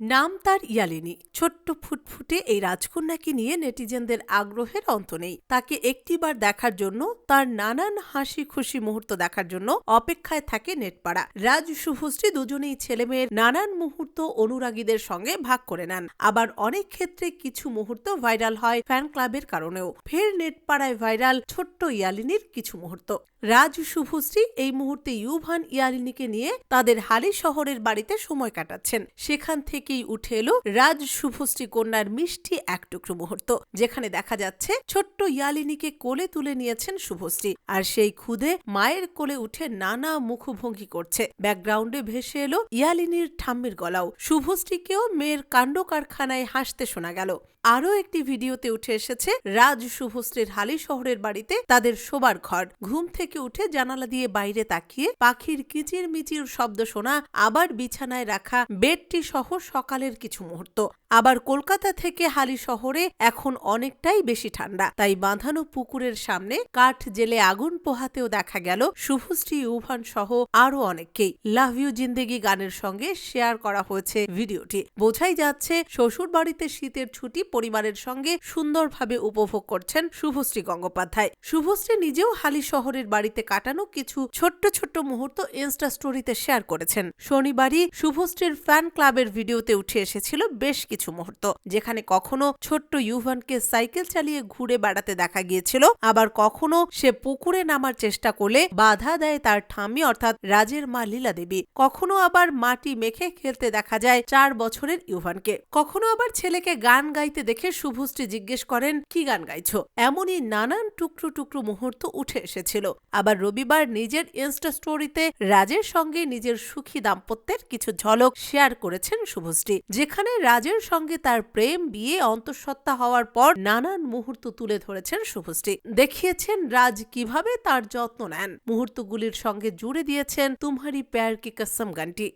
নাম তার ইয়ালিনী। ছোট্ট ফুটফুটে এই রাজকন্যাকে নিয়ে নেটিজেনদের আগ্রহের অন্ত নেই। তাকে একটিবার দেখার জন্য, তার নানান হাসি খুশি মুহূর্ত দেখার জন্য অপেক্ষায় থাকে নেটপাড়া। রাজ শুভশ্রী দুজনেই ছেলেমেয়ের নানান মুহূর্ত অনুরাগীদের সঙ্গে ভাগ করে নেন। আবার অনেক ক্ষেত্রে কিছু মুহূর্ত ভাইরাল হয় ফ্যান ক্লাবের কারণেও। ফের নেটপাড়ায় ভাইরাল ছোট্ট ইয়ালিনীর কিছু মুহূর্ত। রাজ শুভশ্রী এই মুহূর্তে ইউভান ইয়ালিনীকে নিয়ে তাদের হালি শহরের বাড়িতে সময় কাটাচ্ছেন। সেখান থেকেই উঠে এলো রাজ শুভশ্রী কন্যার মিষ্টি এক টুকরো মুহূর্ত, যেখানে দেখা যাচ্ছে ছোট্ট ইয়ালিনীকে কোলে তুলে নিয়েছেন শুভশ্রী আর সেই ক্ষুদে মায়ের কোলে উঠে নানা মুখভঙ্গি করছে। ব্যাকগ্রাউন্ডে ভেসে এলো ইয়ালিনীর ঠাম্মির গলাও। শুভশ্রীকেও মেয়ের কাণ্ড কারখানায় হাসতে শোনা গেল। আরও একটি ভিডিওতে উঠে এসেছে, রাজ শুভশ্রীর হালি শহরের বাড়িতে তাদের শোবার ঘর। ঘুম থেকে উঠে জানালা দিয়ে বাইরে তাকিয়ে পাখির কিচির মিচির শব্দ শোনা, আবার বিছানায় রাখা বেডটি সহ সকালের কিছু মুহূর্ত। আবার কলকাতা থেকে হালি শহরে এখন অনেকটাই বেশি ঠান্ডা। তাই বাঁধানো পুকুরের সামনে কাঠ জেলে আগুন পোহাতেও দেখা গেল। শুভশ্রী, উভান সহ আরও অনেককেই। লাভ ইউ জিন্দেগি গানের সঙ্গে শেয়ার করা হয়েছে ভিডিওটি। বোঝাই যাচ্ছে শ্বশুর বাড়িতে শীতের ছুটি পরিবারের সঙ্গে সুন্দরভাবে উপভোগ করছেন শুভশ্রী গঙ্গোপাধ্যায়। শুভশ্রী নিজেও হালি শহরের বাড়িতে কাটানো কিছু ছোট্ট ছোট্ট মুহূর্ত ইনস্টা স্টোরিতে শেয়ার করেছেন। শনিবারই শুভশ্রীর ফ্যান ক্লাবের ভিডিওতে উঠে এসেছিল বেশ কিছু মুহূর্ত, যেখানে কখনো ছোট্ট ইউভানকে সাইকেল চালিয়ে ঘুরে বেড়াতে দেখা গিয়েছিল, আবার কখনো সে পুকুরে নামার চেষ্টা করলে বাধা দেয় তার ঠাম্মি, অর্থাৎ রাজের মা লীলা দেবী। কখনো আবার মাটি মেখে খেলতে দেখা যায় চার বছরের ইউভানকে। কখনো আবার ছেলেকে গান গাইতে দেখে শুভশ্রী জিজ্ঞেস করেন, কি গান গাইছো? এমনই নানান টুকরো টুকরো মুহূর্ত উঠে এসেছিল। আবার রবিবার নিজের ইনস্টা স্টোরিতে রাজের সঙ্গে নিজের সুখী দাম্পত্যের কিছু ঝলক শেয়ার করেছেন শুভশ্রী, যেখানে রাজের সঙ্গে তার প্রেম, বিয়ে, অন্তঃসত্ত্বা হওয়ার পর নানান মুহূর্ত তুলে ধরেছেন শুভশ্রী। দেখিয়েছেন রাজ কীভাবে তার যত্ন নেন। মুহূর্তগুলির সঙ্গে জুড়ে দিয়েছেন তুমহারি প্যার কি কসম গানটি।